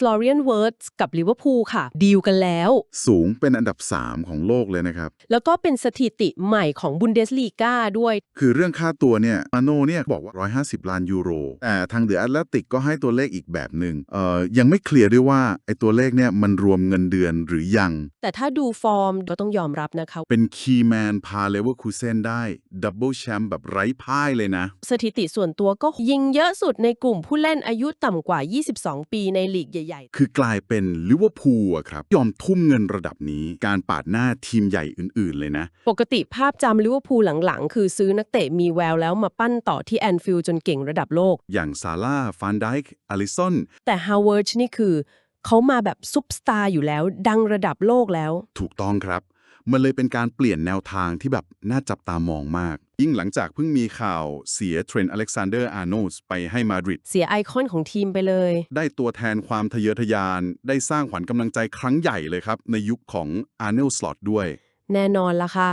ฟลอเรียนเวิร์ดกับลิเวอร์พูลค่ะ ดีลกันแล้ว สูงเป็นอันดับ 3 ของโลกเลยนะครับ แล้วก็เป็นสถิติใหม่ของบุนเดสลีกาด้วย คือเรื่องค่าตัวเนี่ยมาโน่เนี่ยบอกว่า 150 ล้านยูโร แต่ทางเดอะแอตเลติกก็ให้ตัวเลขอีกแบบหนึ่งเอ่อยังไม่เคลียร์ด้วยว่าไอ้ตัวเลขเนี่ยมันรวมเงินเดือนหรือยัง แต่ถ้าดูฟอร์มก็ต้องยอมรับนะคะ เป็นคีย์แมนพาเลเวอร์คูเซนได้ดับเบิลแชมป์แบบไร้พ่ายเลยนะ สถิติส่วนตัวก็ยิงเยอะสุดในกลุ่มผู้เล่นอายุต่ำกว่า 22 ปีในลีกใหญ่คือกลายเป็นลิเวอร์พูลอะครับ ยอมทุ่มเงินระดับนี้การปาดหน้าทีมใหญ่อื่น ๆ เลยนะๆปกติภาพจำลิเวอร์พูลหลัง ๆ คือซื้อนักเตะมีแววแล้วมาปั้นต่อที่แอนฟิลด์จนเก่งระดับโลก อย่างซาร่าฟานไดค์อลิสันแต่ฮาวเวิร์ดนี่คือ เขามาแบบซุปสตาร์อยู่แล้ว ดังระดับโลกแล้ว ถูกต้องครับ มันเลยเป็นการเปลี่ยนแนวทางที่แบบน่าจับตามองมาก ยิ่งหลังจากเพิ่งมีข่าวเสียเทรนต์อเล็กซานเดอร์อาร์โนสไปให้มาดริดเสียไอคอนของทีมไปเลย ได้ตัวแทนความทะเยอทะยาน ได้สร้างขวัญกำลังใจครั้งใหญ่เลยครับ ในยุคของอาร์เนลสลอตด้วย แน่นอนละค่ะ